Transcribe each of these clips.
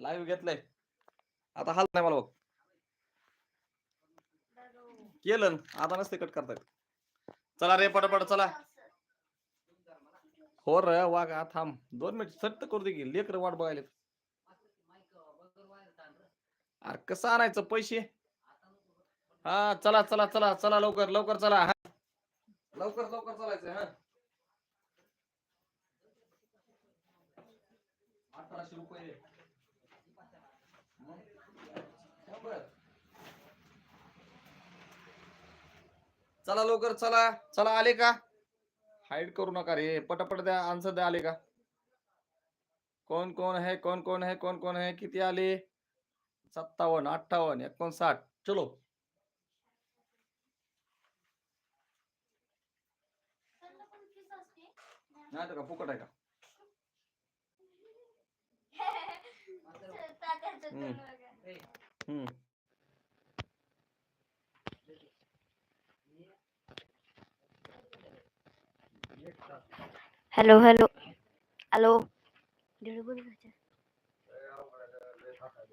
Live घेतलंय. आता हाल नाही मला बघ. केलं आता नसते कट करतायत चला रे पटापट चला. हो रे वागा थांब. दोन मिनिट सट्ट करू दे की. लेकर वाट बघायला अरे कसं आणायचं पैसे? हा चला चला चला चला लवकर लवकर चला. हा. लवकर लवकर चालायचं हा. अठराशे रुपये? शंभर. चला लवकर चला चला आले का? हाईड करू नका रे. पटापट द्या आन्सर द्या आले का? कौन कौन है कौन कौन है कौन कौन है किती आले? सत्तावन्न अठ्ठावन्न एकोणसाठ. चलो. नाही का फुकट आहे का तात्याचं हम्म. तोंड बघा. हम्म हॅलो हॅलो. हॅलो.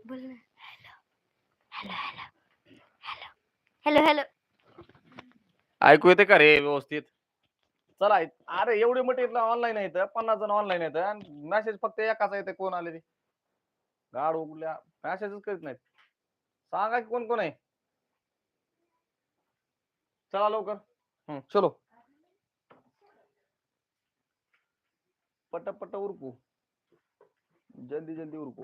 बोल ना hello. Hello hello. Hello. Hello ऐकू येते का रे व्यवस्थित? चला अरे एवढे मटेरियल ऑनलाईन आहेत पन्नास जण ऑनलाईन आहेत आणि मेसेज फक्त एकाचा येते कोण आले ते. गाड उघडल्या मॅसेजच करीत नाहीत. सांगा की कोण कोण आहे? चला लवकर. हम्म, चलो. पट पट उरकू. जल्दी जल्दी उरकू.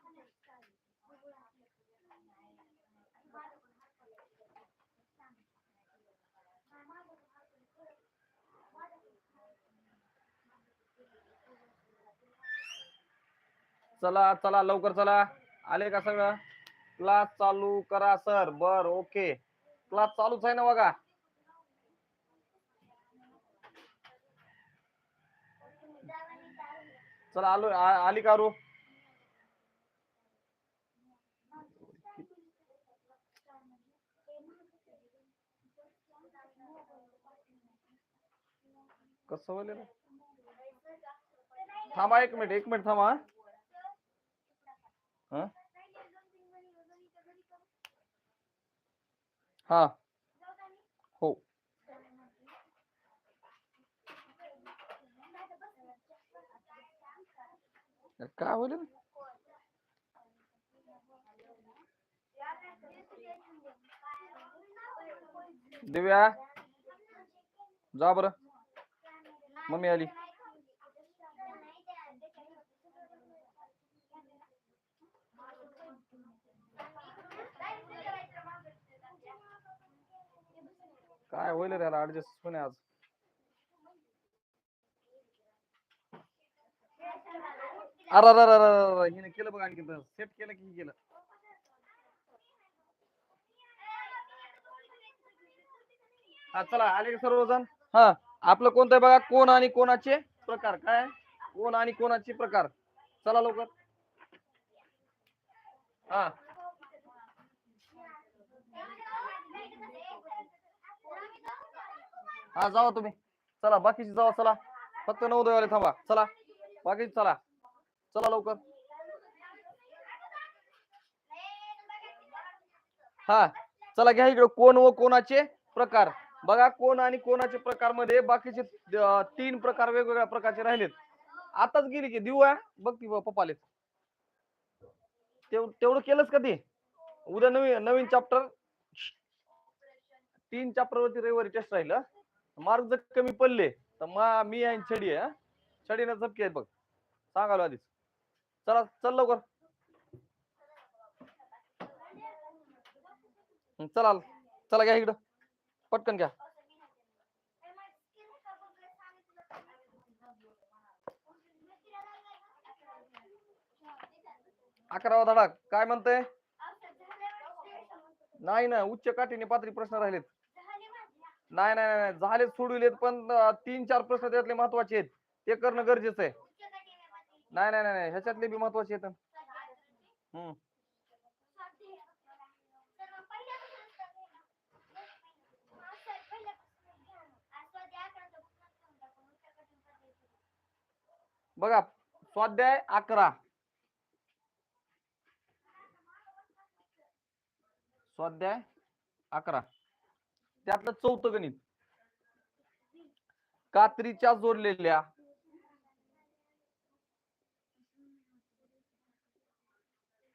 चला चला लवकर चला. आले का सगळं? क्लास चालू करा सर. बर ओके. क्लास चालूच आहे ना बघा. चला आलो आली का रू? कसं थांबा एक मिनिट एक मिनिट थांबा हा? हा. हो. काय रे? दिव्या जा बर. मम्मी आली. काय होईल रे ऍडजस्ट पण आज. अरे अरे अरे अरे हिने केलं बघ आणखी सेट केलं की केलं. हा चला आले का सर्वजण? हा. आपलं कोणतं बघा? कोण आणि कोणाचे प्रकार? काय? कोण आणि कोणाचे प्रकार? चला लवकर. हा. हा जावा तुम्ही. चला बाकीचे जावा चला. फक्त नवोदयवाले थांबा. चला. बाकीची चला. चला लवकर. हा चला घ्या इकडे कोण व कोणाचे प्रकार. बघा कोण आणि कोणाचे प्रकारमध्ये बाकीचे तीन प्रकार वेगवेगळ्या प्रकारचे राहिलेत. आताच गेली की देऊ बघ ती पप्पाले. तेवढं केलंच का ते? उद्या नवीन नवीन चॅप्टर तीन चॅप्टर वरती रविवारी टेस्ट राहिलं. मार्क जर कमी पडले तर मा मी आहे आणि छडी आहे छडीनं झपके बघ. सांगालो आधीच. चला चल लवकर. चला चला घ्या इकडं. पटकन घ्या. अकरावा धडा. काय म्हणतंय? नाही ना उच्च काठीने पातळी प्रश्न राहिलेत. नाही नाही नाही झाले सोडविलेत पण तीन चार प्रश्न त्यातले महत्त्वाचे आहेत. ते करणं गरजेचं आहे. नाही नाही नाही नाही, ह्याच्यातले बी महत्त्वाचे आहेत. हम्म. बघा स्वाध्याय अकरा. स्वाध्याय अकरा. त्यातलं चौथं गणित. कात्रीच्या जोडलेल्या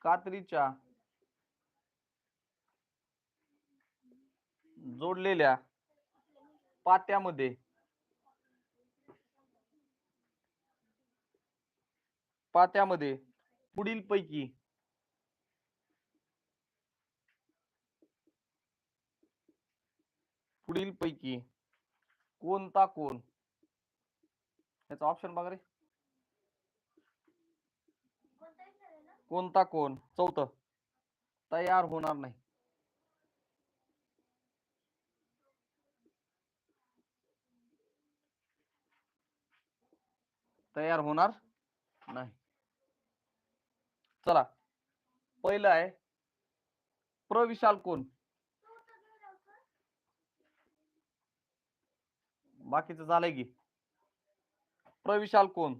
कात्रीच्या जोडलेल्या पात्यामध्ये पात्यामध्ये पुढील पैकी पुढील पैकी कोणता कोण? याचा ऑप्शन बघा रे. कोणता कोण? चौथ. तयार होणार नाही. तयार होणार नाही. चला. पहिलं आहे. प्रविशाल कोण? बाकीचं झालंय की. प्रविशाल कोण?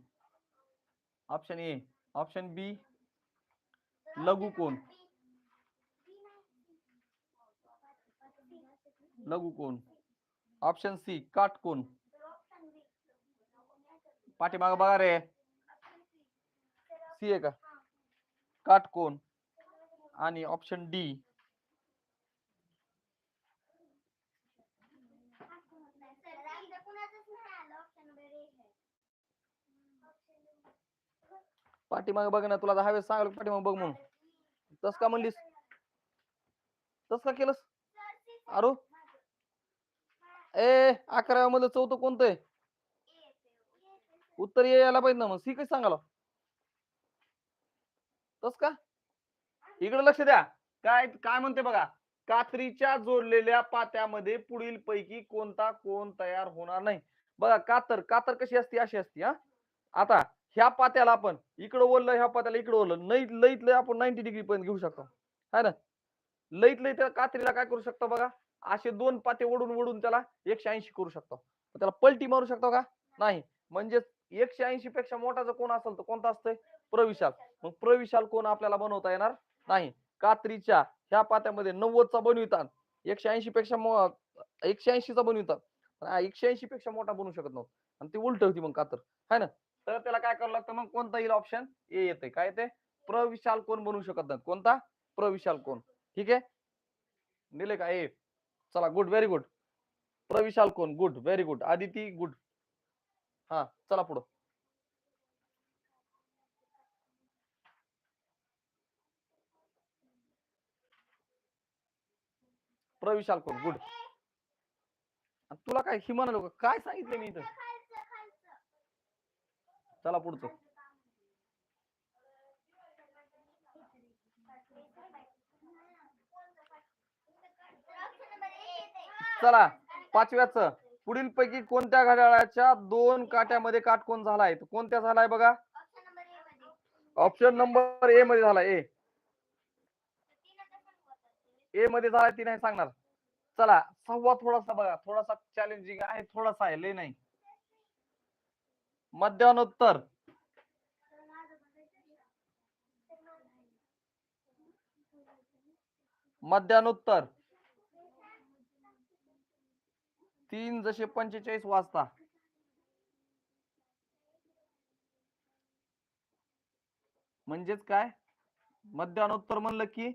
ऑप्शन ए ऑप्शन बी लघु कोण? लघु कोण? ऑप्शन सी काट कोण? पाठीमाग बघा रे. सी आहे का? काट कोण? आणि ऑप्शन डी पाठीमागे बघ ना तुला दहा वेळेस सांगाल पाठीमागे बघ म्हणून. तस का म्हणलीस? तस का केलंस? अरु ए अकराव्या मध्ये चौथं कोणतं आहे? उत्तर यायला पाहिजे ना मग. सी कशी सांगाल तस का? इकडे लक्ष द्या. काय काय म्हणते बघा? कात्रीच्या जोडलेल्या पात्यामध्ये पुढील पैकी कोणता कोण तयार होणार नाही? बघा कातर. कातर कशी असते? अशी असते हा? आता ह्या पात्याला आपण इकडं ओललं ह्या पात्याला इकडं ओललं लईत लईत लय आपण नाईन्टी डिग्री पर्यंत घेऊ शकतो. है ना? लईत लई त्या कात्रीला काय करू शकतो बघा? असे दोन पाते ओढून ओढून त्याला एकशे ऐंशी करू शकतो. त्याला पलटी मारू शकतो का? नाही. म्हणजे एकशे ऐंशी पेक्षा मोठा जर कोण असेल तर कोणता असतंय? प्रविशाल. मग प्रविशाल कोण आपल्याला बनवता येणार? नाही. कात्रीच्या ह्या पात्यामध्ये नव्वदचा बनवितात एकशे ऐंशी पेक्षा एकशे ऐंशीचा बनवितात एकशे ऐंशी पेक्षा मोठा बनवू शकत नव्हतं. आणि ती उलट होती मग कातर. है ना? तर त्याला काय करावं लागतं मग? कोणता येईल ऑप्शन ए येते काय येते प्रविशाल कोण बनवू शकत नाही कोणता? प्रविशाल कोण. ठीक आहे? दिले का? ए चला गुड व्हेरी गुड प्रविशाल कोण? Good very good Aditi good हा चला पुढं. प्रविशाल कोण? गुड तुला काय ही म्हणालो काय सांगितलं मी इथं? चला पुढचं. चला पाचव्याच. पुढील पैकी कोणत्या घड्याळाच्या दोन काट्यामध्ये काटकोन झालाय? कोणत्या झालाय बघा? ऑप्शन नंबर ए मध्ये झाला ए ए मध्ये झालाय ती नाही सांगणार. चला सव्वा थोडासा बघा. थोडासा चॅलेंजिंग आहे थोडासा आहे लय नाही. मध्यानोत्तर. मध्यानोत्तर. तीन जसे पंचेचाळीस वाजता. म्हणजेच काय? मध्यानोत्तर म्हणलं की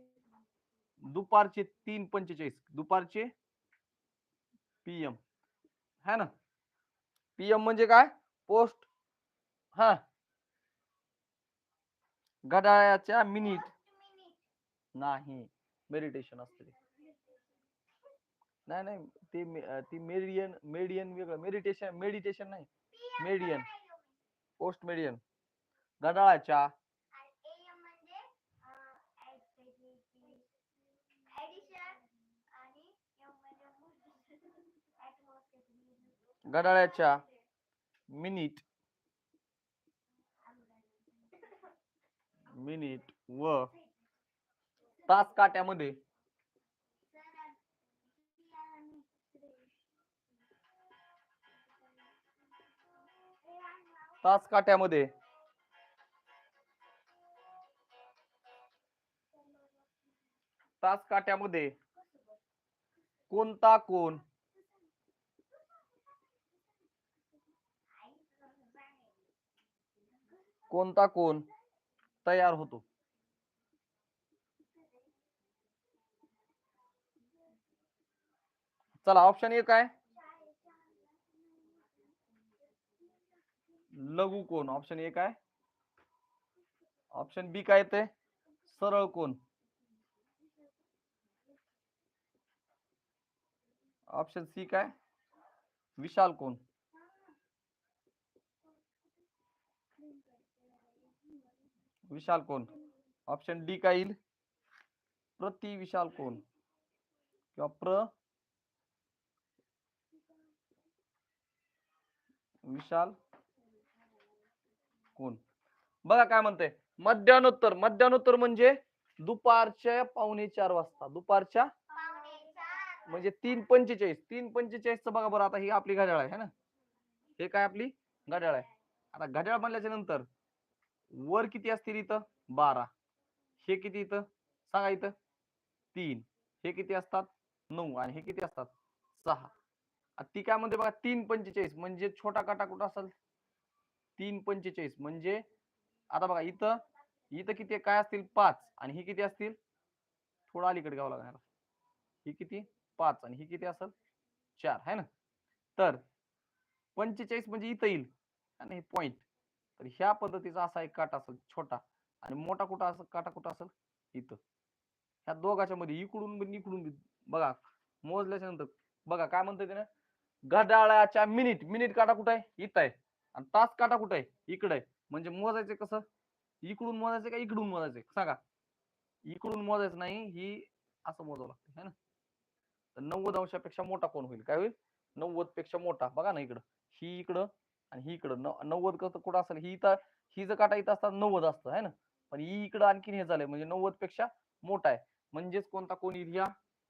दुपारचे तीन पंचेचाळीस. दुपारचे पीएम है ना? पीएम म्हणजे काय? पोस्ट हा. घड्याळ्याच्या मिनिट. नाही मेडिटेशन असते नाही नाही ते ती मेडियन मेडियन वेगळं. मेडिटेशन मेडिटेशन नाही. मेडियन. Post median. घड्याळाच्या. घड्याळ्याच्या मिनिट. मिनिट व तास काट्यामध्ये. तास काट्यामध्ये. तास काट्यामध्ये. कोणता कोण कोणता कोण तयार होतो. चला ऑप्शन एक आहे. लघु कोण? ऑप्शन एक आहे. ऑप्शन बी काय येते? सरळ कोण? ऑप्शन सी काय? विशाल कोण? विशाल कोण? ऑप्शन डी काय येईल? प्रति विशाल कोण? किंवा प्र? विशाल कोण? बघा काय म्हणते मध्यानोत्तर. मध्यानोत्तर म्हणजे दुपारच्या पावणे चार वाजता. दुपारच्या म्हणजे तीन पंचेचाळीस. तीन पंचेचाळीस बघा बरं. आता ही आपली घड्याळ आहे ना? हे काय आपली? घड्याळ आहे. आता घड्याळ म्हणल्याच्या नंतर वर किती असतील इथं? बारा. हे किती इथं? सांगा इथं. तीन. हे किती असतात? नऊ. आणि हे किती असतात? सहा. ती काय म्हणते बघा तीन पंचेचाळीस. म्हणजे छोटा काटा कुठं असेल? तीन पंचेचाळीस. म्हणजे आता बघा इथं इथं किती काय असतील? पाच. आणि ही किती असतील? थोडं अलीकडे घ्यावं लागणार. ही किती? पाच. आणि ही किती असेल? चार. है ना? तर पंचेचाळीस म्हणजे इथं येईल. आणि हे पॉइंट तर ह्या पद्धतीचा असा एक काटा असेल छोटा आणि मोठा कुठं असेल काटा कुठं असेल? इथं. ह्या दोघाच्या मध्ये इकडून इकडून बघा मोजल्याच्या नंतर बघा काय म्हणतोय ना घड्याळाच्या मिनिट मिनिट काटा कुठं आहे? इथं आहे. आणि तास काटा कुठं आहे? इकडे आहे. म्हणजे मोजायचं कसं? इकडून मोजायचं का इकडून मोजायचं सांगा. इकडून मोजायचं नाही ही असं मोजावं लागतं है ना? तर नव्वद अंशापेक्षा मोठा कोण होईल? काय होईल? नव्वदपेक्षा मोठा. बघा ना इकडं. ही इकडं आणि ही इकडं नव्वद कसं कुठं असेल? ही इथं ही जर काटा इथं असतात नव्वद असतं है ना? पण ही इकडं आणखीन हे झालंय म्हणजे नव्वदपेक्षा मोठा आहे. म्हणजेच कोणता कोण येईल या?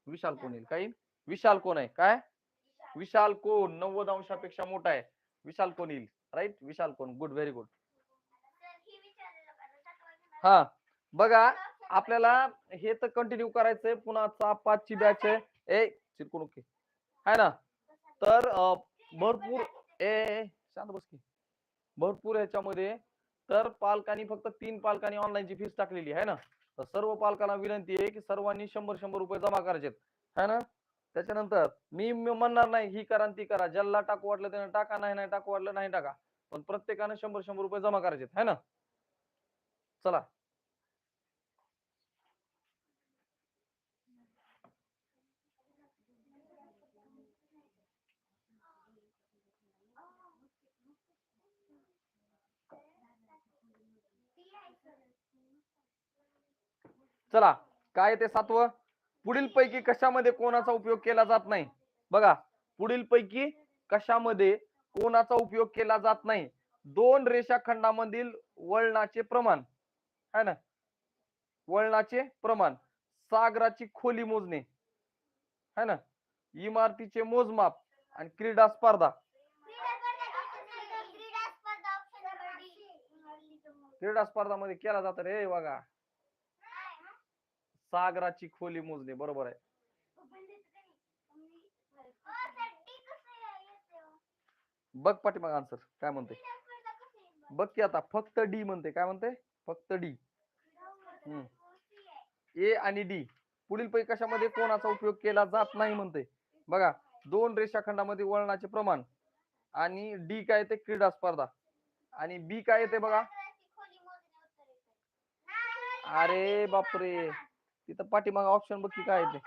विशाल कोण येईल? काय विशाल कोण आहे? काय? विशाल कोण? नव्वद अंशापेक्षा मोठा आहे. विशाल कोण येईल? राईट? विशाल कोण? Good very good. हा. बघा आपल्याला हे तर कंटिन्यू करायचंय. पुन्हा चा पाचची बॅच आहे. ए चिरकून ओके है ना? तर भरपूर ए, शांत बस की. भरपूर याच्यामध्ये तर पालकांनी फक्त तीन पालकांनी ऑनलाईनची फीस टाकलेली आहे ना? तर सर्व पालकांना विनंती आहे की सर्वांनी शंभर शंभर रुपये जमा करायचे है ना? त्याच्यानंतर मी मी म्हणणार नाही ही करा ती करा ज्याला टाकू वाटलं त्याने टाका नाही नाही टाकू वाटलं नाही टाका. पण प्रत्येकानं शंभर शंभर रुपये जमा करायचे है ना? चला. चला काय ते सातवं? पुढील पैकी कशामध्ये कोणाचा उपयोग केला जात नाही? बघा पुढील पैकी कशामध्ये कोणाचा उपयोग केला जात नाही? दोन रेषाखंडामधील वळणाचे प्रमाण. है ना? वळणाचे प्रमाण. सागराची खोली मोजणे. है ना? इमारतीचे मोजमाप आणि क्रीडा स्पर्धा. क्रीडा स्पर्धामध्ये केला जात रे बघा सागराची खोली मोजणे बरोबर आहे. बघ पाठीमाग आन्सर काय म्हणते बघ की आता फक्त डी म्हणते काय म्हणते फक्त डी ए आणि डी पुढील पै कशामध्ये कोणाचा उपयोग केला जात नाही म्हणते बघा दोन रेषाखंडामध्ये वळणाचे प्रमाण आणि डी काय येते? क्रीडा स्पर्धा. आणि बी काय येते बघा? अरे बापरे! तिथं पाठीमाग ऑप्शन बघ की काय आहे ते.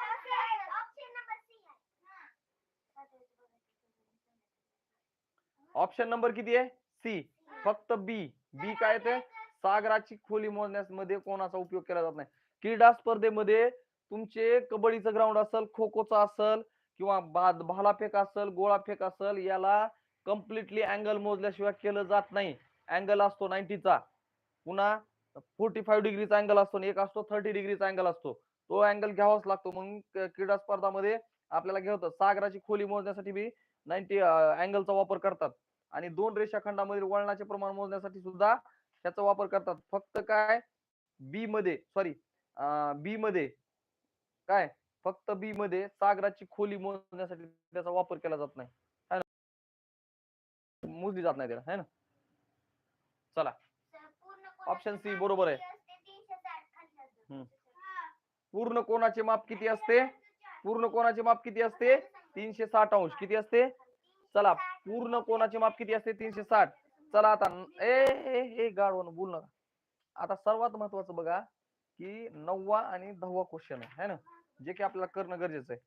ऑप्शन नंबर किती आहे? सी फक्त बी बी काय ते? सागराची खोली मोजण्यामध्ये कोणाचा उपयोग केला जात नाही. क्रीडा स्पर्धेमध्ये तुमचे कबड्डीचं ग्राउंड असेल खो खोचं असेल किंवा भाला फेक असेल गोळा फेक असेल याला कम्प्लिटली अँगल मोजल्याशिवाय केलं जात नाही. अँगल असतो नाईन्टीचा पुन्हा फोर्टी फाईव्ह डिग्रीचा अँगल असतो आणि एक असतो थर्टी डिग्रीचा अँगल असतो. तो अँगल घ्यावाच लागतो. म्हणून क्रीडा स्पर्धामध्ये आपल्याला घेवतं सागराची खोली मोजण्यासाठी बी नाईन्टी अँगलचा वापर करतात. आणि दोन रेषाखंडामधील वळणाचे प्रमाण मोजण्यासाठी सुद्धा त्याचा वापर करतात. फक्त काय? बी मध्ये सॉरी बी मध्ये काय? फक्त बी मध्ये सागराची खोली मोजण्यासाठी त्याचा वापर केला जात नाही. मोजली जात नाही त्याला है ना? चला. कोणाचे C बरोबर आहे. माप किती असते? 360 खाली जातो. हम्म. पूर्ण कोणाचे माप किती असते? पूर्ण कोणाचे माप किती असते? तीनशे साठ अंश. किती असते? चला पूर्ण कोणाचे माप किती असते? तीनशे साठ. चला आता ए गाडवण बोल नका आता सर्वात महत्वाचं बघा की नववा आणि दहावा क्वेश्चन आहे है ना? जे की आपल्याला करणं गरजेचं आहे.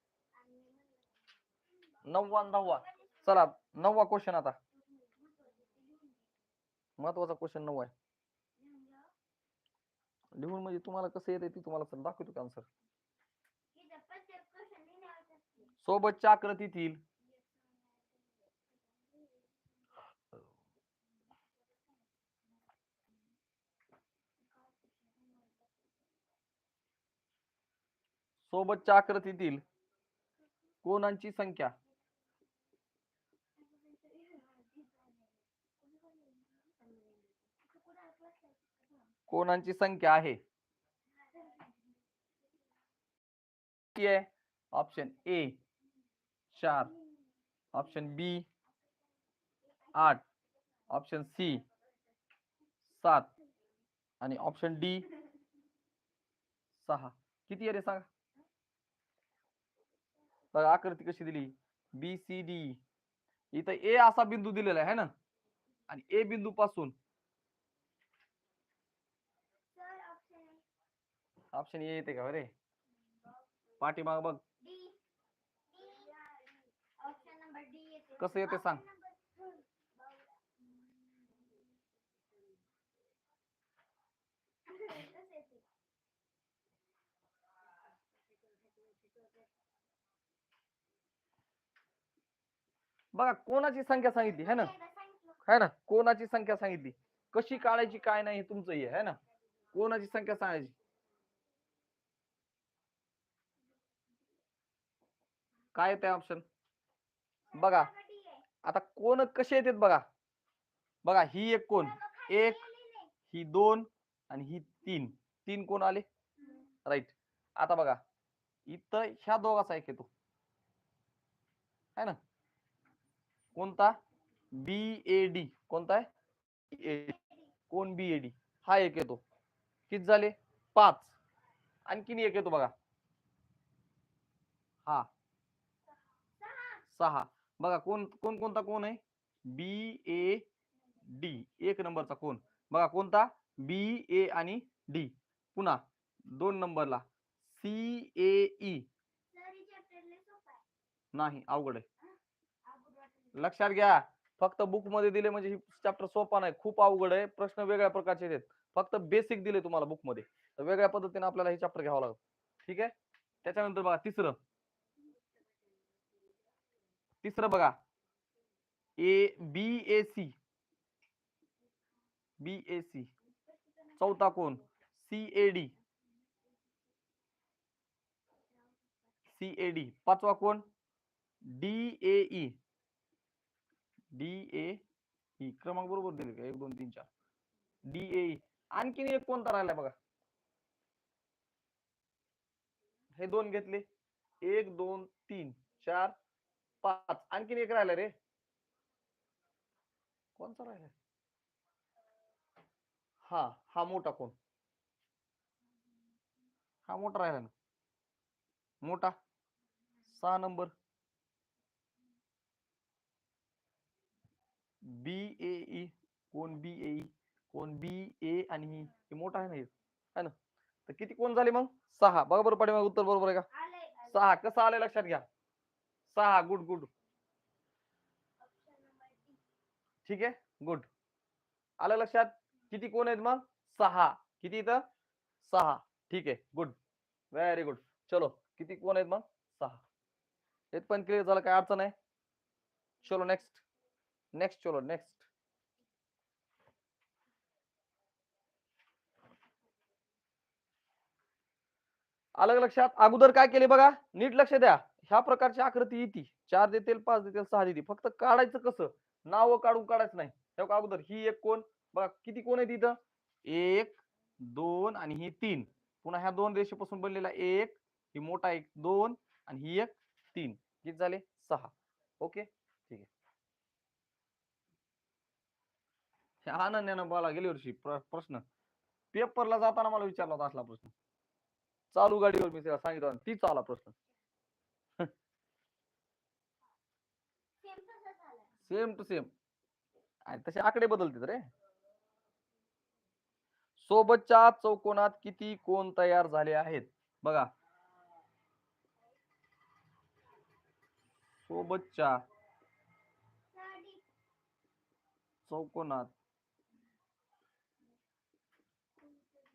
नववा आणि दहावा. चला नववा क्वेश्चन आता. महत्त्वाचा क्वेश्चन नववा आहे. लिहून म्हणजे तुम्हाला कसं येते ती तुम्हाला सर दाखवतो का आन्सर सोबतच्या आकृतीतील सोबतच्या आकृतीतील कोणांची संख्या? कोणांची संख्या आहे? ऑप्शन ए चार. ऑप्शन बी आठ. ऑप्शन सी सात. आणि ऑप्शन डी सहा. किती आहे रे सांगा? बघा आकृती कशी दिली? बी सी डी इथं ए असा बिंदू दिलेला आहे ना? आणि ए बिंदू पासून सर, option आहे ऑप्शन ए येते का रे. पाठीमाग बघ. कसं येते सांग? बघा कोणाची संख्या सांगितली है ना. है ना? कोणाची संख्या सांगितली? कशी काढायची काय नाही हे तुमचं हे आहे ना? कोणाची संख्या सांगायची? काय येते ऑप्शन बघा. आता कोण कसे येतात बघा. बघा ही एक कोण? एक ही दोन आणि ही तीन. तीन कोण आले? राईट आता बघा. इथं ह्या दोघाचा एक येतो. है ना? कोणता? बी ए डी कोणता आहे? कोण बी ए डी हा एक येतो. किती झाले? पाच. आणखीन एक येतो बघा. हा. सहा. बघा कोण कोण कोणता कोण आहे? बी ए डी एक नंबरचा कोण? बघा कोणता? बी ए आणि डी पुन्हा दोन नंबरला. सी ए ई नाही अवघड आहे. लक्षात घ्या. फक्त बुकमध्ये दिले म्हणजे चॅप्टर सोपा नाही. खूप अवघड आहे. प्रश्न वेगळ्या प्रकारचे आहेत. फक्त बेसिक दिले तुम्हाला बुकमध्ये तर वेगळ्या पद्धतीने आपल्याला हे चॅप्टर घ्यावं लागतं ठीक आहे? त्याच्यानंतर बघा तिसरं. तिसरं बघा. A B A C. B A C. चौथा कोण? C A D. C A D. पाचवा कोण? D A E. D A E. क्रमांक बरोबर दिले का? एक दोन तीन चार. D A E. आणखीन एक कोणता राहिलाय बघा? हे दोन घेतले. एक दोन तीन चार पाच. आणखीन एक राहिला रे. कोणता राहिलाय हा हा मोठा कोण? हा मोठा राहिला ना. मोठा. सहा नंबर. बी ए ई. कोण बी ए कोण बी ए आणि ही मोठा आहे ना हे. ना? तर किती कोण झाले मग? सहा. बघा बरं पाठी उत्तर बरोबर आहे का. सहा. कसं आलंय लक्षात घ्या. सहा गुड गुड. ठीक आहे गुड. आलं लक्षात? किती कोण आहेत मग? सहा. किती इथं? सहा. ठीक आहे गुड. व्हेरी गुड चलो किती कोण आहेत मग? सहा. हे पण क्लिअर झालं काय अडचण आहे? चलो नेक्स्ट नेक्स्ट चलो नेक्स्ट आलं लक्षात? अगोदर काय केले बघा? नीट लक्ष द्या. ह्या प्रकारची आकृती येते. चार देतील पाच देतील सहा देतील. फक्त काढायचं कसं? नाव काढून काढायचं नाही. हे अगोदर ही एक कोण? बघा किती कोण आहे तिथं एक दोन आणि ही तीन. पुन्हा ह्या दोन रेषेपासून बनलेला एक ही मोठा एक दोन आणि ही एक तीन. किती झाले? सहा. ओके? ठीक आहे. ह्या अनन्यानं मला गेली वर्षी प्रश्न. पेपरला जाताना मला विचारला होता असला प्रश्न. चालू गाडीवर मी तिला सांगितलं ती तीच प्रश्न सेम तसं झालं सेम टू सेम तसे आकडे बदलतात रे. सोबतच्या चौकोनात किती कोण तयार झाले आहेत? बघा. सोबतच्या चौकोनात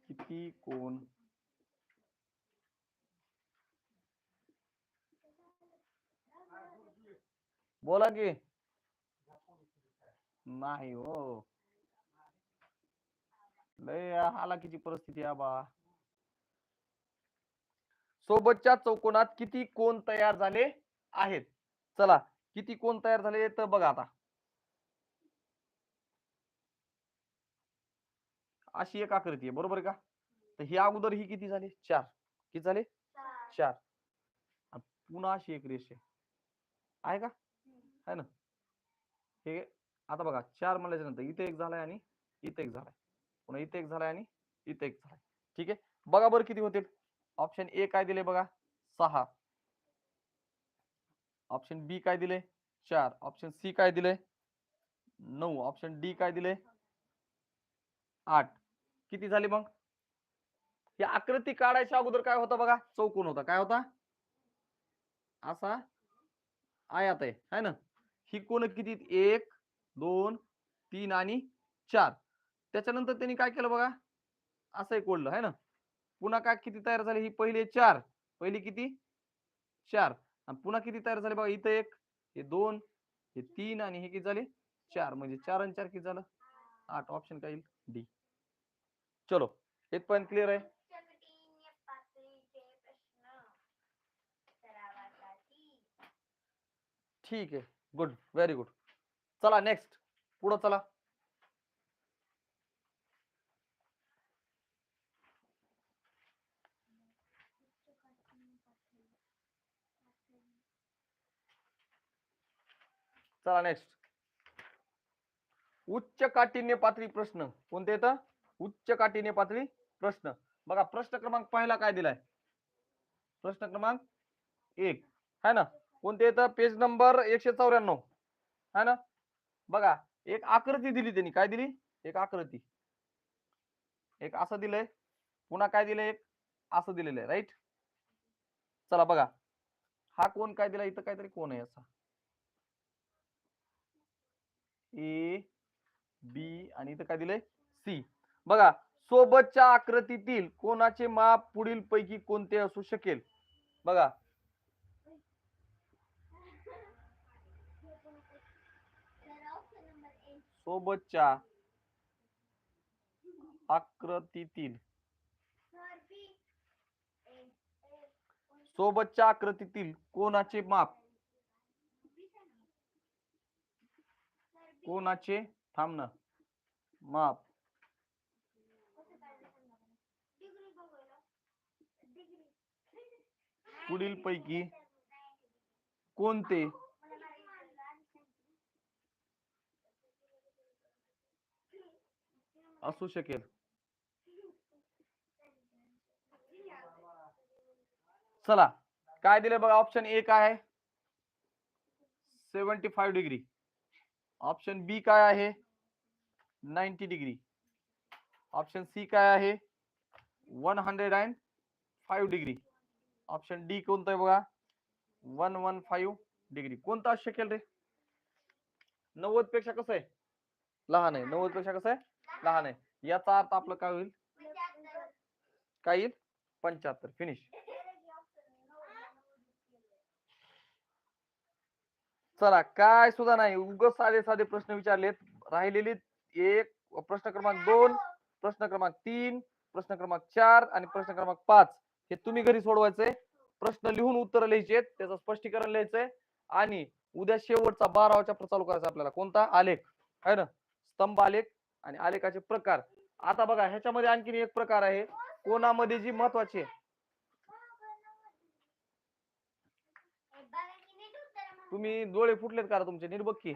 किती कोण बोला की. नाही हो. लय हालाकीची परिस्थिती आहे बा सोबतच्या चौकोनात किती कोण तयार झाले आहेत? चला किती कोण तयार झाले तर बघा आता. अशी एक आकृती आहे बरोबर का? तर ही अगोदर ही किती झाली? चार. किती झाले? चार. पुन्हा अशी एक रेष आहे. का? आहे ना? हे आता बघा चार म्हणल्याच्या नंतर इथे एक झालाय आणि इथे एक झालाय. पुन्हा इथे एक झालाय आणि इथे एक झालाय. ठीक आहे? बघा बरं किती होतील. ऑप्शन ए काय दिले बघा? सहा. ऑप्शन बी काय दिले चार. ऑप्शन सी काय दिले नऊ. ऑप्शन डी काय दिले आठ. किती झाली मग? ही आकृती काढायच्या अगोदर काय होतं बघा? चौकोन होता. काय होता? असा आयात आहे. ना? ही कोण किती एक दोन तीन आणि चार. त्याच्यानंतर त्यांनी काय केलं बघा? असं एक ओढलं है ना? पुन्हा काय किती तयार झाले? ही पहिले चार. पहिली किती? चार. आणि पुन्हा किती तयार झाले बघा? इथं एक हे दोन हे तीन आणि हे किती झाले? चार. म्हणजे चार आणि चार किती झालं? आठ. ऑप्शन काय येईल? डी चलो इथपर्यंत क्लिअर आहे. ठीक आहे. गुड व्हेरी गुड चला नेक्स्ट पुढं चला. चला नेक्स्ट उच्च काठिण्य पातळी प्रश्न. कोणते येतं उच्च काठिण्य पातळी प्रश्न. बघा प्रश्न क्रमांक पहिला काय दिलाय? प्रश्न क्रमांक एक. है ना? कोणते येतं पेज नंबर एकशे चौऱ्याण्णव. है ना? बघा एक आकृती दिली त्यांनी. काय दिली? एक आकृती. एक असं दिलंय. पुन्हा काय दिलंय? एक असं दिलेलं आहे राईट चला बघा. हा कोण काय दिला? इथं काहीतरी कोण आहे असा? ए बी आणि इथं काय दिलंय? सी. बघा सोबतच्या आकृतीतील कोणाचे माप पुढील पैकी कोणते असू शकेल? बघा तर ऑप्शन नंबर एक सोबतच्या आकृतीतील सोबतच्या आकृतीतील कोणाचे माप? कोणाचे? थांबण माप. पुढील पैकी कोणते? असू शकेल. चला, काय दिले बघा ऑप्शन ए काय आहे? Seventy five degree option B काय आहे? नाईन्टी डिग्री ऑप्शन सी काय आहे? One hundred and five degree option D कोणतं आहे बघा? वन वन फाईव्ह डिग्री कोणतं असू शकेल रे? नव्वद पेक्षा कसं आहे? लहान आहे. नव्वद पेक्षा कसं आहे? लहान आहे. याचा अर्थ आपलं काय होईल? काय येईल? पंच्याहत्तर. फिनिश चला काय सुद्धा नाही. उग साधे साधे प्रश्न विचारलेत. राहिलेले एक प्रश्न क्रमांक दोन प्रश्न क्रमांक तीन प्रश्न क्रमांक चार आणि प्रश्न क्रमांक पाच. हे तुम्ही घरी सोडवायचे प्रश्न लिहून उत्तर लिहायचे त्याचं स्पष्टीकरण लिहायचंय. आणि उद्या शेवटचा बारावा चॅप्टर चालू करायचा आपल्याला कोणता? आलेख. आहे ना? स्तंभ आलेख. आणि आलेखाचे प्रकार. आता बघा ह्याच्यामध्ये आणखीन एक प्रकार आहे. कोणामध्ये जी महत्वाची आहे? तुम्ही डोळे फुटलेत का तुमचे? निर्बक्की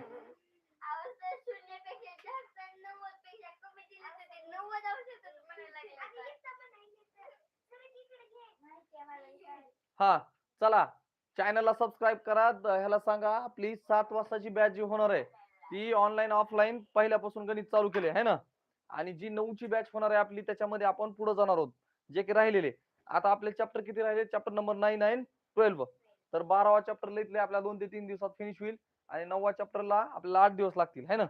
हा चला. चॅनलला सबस्क्राईब करा. ह्याला सांगा आपली सात वाजताची बॅच जी होणार आहे. ती ऑनलाईन ऑफलाईन पहिल्यापासून गणित चालू केले आहे ना? आणि जी नऊची बॅच होणार आहे आपली त्याच्यामध्ये आपण पुढे जाणार आहोत जे की राहिलेले. आता आपले चॅप्टर किती राहिले? Chapter number nine nine twelve तर बारावा चॅप्टर लिहितले आपल्या दोन ते तीन दिवसात फिनिश होईल आणि नववा चॅप्टरला आपल्याला आठ दिवस लागतील है ना?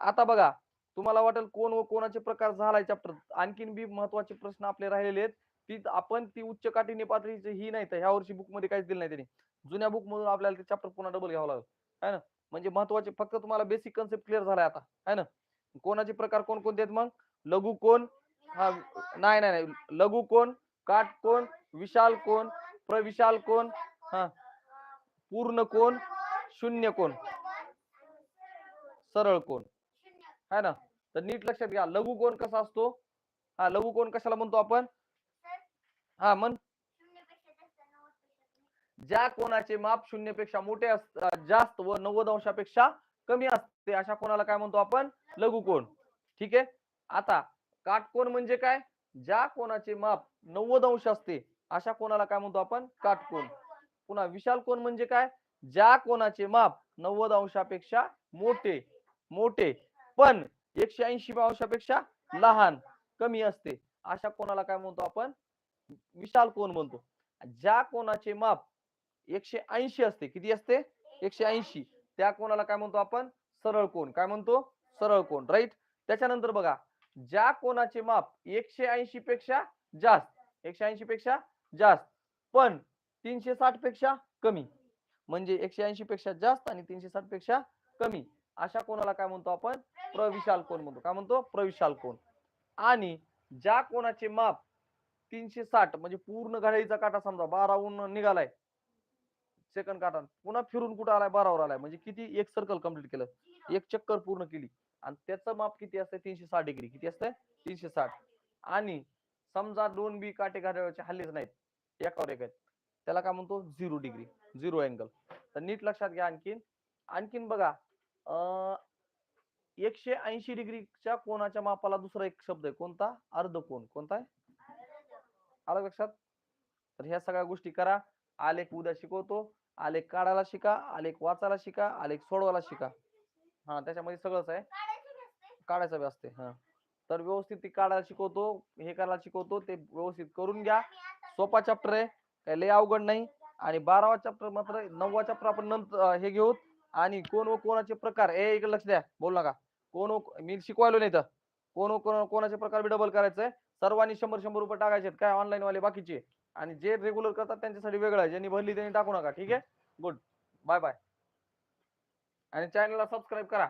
आता बघा तुम्हाला वाटेल कोण व कोणाचे प्रकार झालाय चॅप्टर आणखीन बी महत्त्वाचे प्रश्न आपले राहिलेले आहेत. ती आपण ती उच्च काठीने पातळीची ही नाही तर ह्या वर्षी बुकमध्ये काहीच दिलं नाही त्यांनी. जुन्या बुक मधून आपल्याला ते चॅप्टर पुन्हा डबल घ्यावं लागेल है ना? म्हणजे महत्त्वाचे फक्त तुम्हाला बेसिक कन्सेप्ट क्लिअर झालाय आता है ना? कोणाचे प्रकार कोण कोणते आहेत मग? लघु कोण? हा नाही नाही नाही. लघु कोण? काट कोण? विशाल कोण? प्रविशाल कोण? हा. पूर्ण कोण? शून्य कोण? सरळ कोण? है ना? तर नीट लक्षात घ्या. लघु कोण कसा असतो? हा लघु कोण कशाला म्हणतो आपण? हा म्हण. ज्या कोणाचे माप शून्यपेक्षा मोठे असतात जास्त व नव्वद अंशापेक्षा कमी असते अशा कोणाला काय म्हणतो आपण? लघु कोण. ठीक आहे? आता काटकोण म्हणजे काय? ज्या कोणाचे माप नव्वद अंश असते अशा कोणाला काय म्हणतो आपण? काटकोण पुन्हा विशाल कोण म्हणजे काय? ज्या कोणाचे माप नव्वद अंशापेक्षा मोठे मोठे पण एकशे ऐंशी अंशापेक्षा लहान कमी असते अशा कोणाला काय म्हणतो आपण? विशाल कोण म्हणतो. ज्या कोणाचे माप एकशे ऐंशी असते. किती असते? एकशे ऐंशी. त्या कोणाला काय म्हणतो आपण? सरळ कोण. काय म्हणतो? सरळ कोण. राईट त्याच्यानंतर बघा ज्या कोणाचे माप एकशे ऐंशी पेक्षा जास्त एकशे ऐंशी पेक्षा जास्त पण तीनशे साठपेक्षा कमी म्हणजे एकशे ऐंशी पेक्षा जास्त आणि तीनशे साठपेक्षा कमी अशा कोणाला काय म्हणतो आपण? प्रविशाल कोण म्हणतो. काय म्हणतो? प्रविशाल कोण. आणि ज्या कोणाचे माप तीनशे साठ म्हणजे पूर्ण घड्याळीचा काटा समजा बाराहून निघालाय सेकंड काटा पुन्हा फिरून कुठं आलाय? बारावर आलाय. म्हणजे किती? एक सर्कल कंप्लीट केलं. एक चक्कर पूर्ण केली. आणि त्याचं माप किती असतं तीनशे साठ डिग्री किती असतं तीनशे साठ. आणि समजा दोन बी काटे घालण्याचे हल्लेच नाहीत. एकावर एक आहेत. त्याला काय म्हणतो? झिरो डिग्री झिरो अँगल तर नीट लक्षात घ्या आणखीन. आणखीन बघा अं, एकशे ऐंशी डिग्रीच्या कोणाच्या मापाला दुसरा एक शब्द आहे. कोणता? अर्ध कोण कोणता आहे? आलं लक्षात? तर ह्या सगळ्या गोष्टी करा. आलेख उद्या शिकवतो. आलेख काढायला शिका आलेख वाचायला शिका आलेख सोडवायला शिका. हा त्याच्यामध्ये सगळंच आहे. काढायचं बी असते हा. तर व्यवस्थित ती काढायला शिकवतो हे करायला शिकवतो ते व्यवस्थित करून घ्या. सोपा चॅप्टर आहे काही लय अवघड नाही. आणि बारावा चॅप्टर मात्र नववा चॅप्टर आपण नंतर हे घेऊ. आणि कोण व कोणाचे प्रकार ए इकडे लक्ष द्या बोल नका. कोण मी शिकवायलो नाही तर कोण कोणाचे प्रकार बी डबल करायचंय. सर्वांनी शंभर शंभर रुपये टाकायचे काय ऑनलाईन वाले बाकीचे? आणि जे रेग्युलर करतात त्यांच्यासाठी वेगळं आहे. ज्यांनी भरली त्यांनी टाकू नका. ठीक आहे? गुड बाय बाय आणि चॅनलला सबस्क्राईब करा.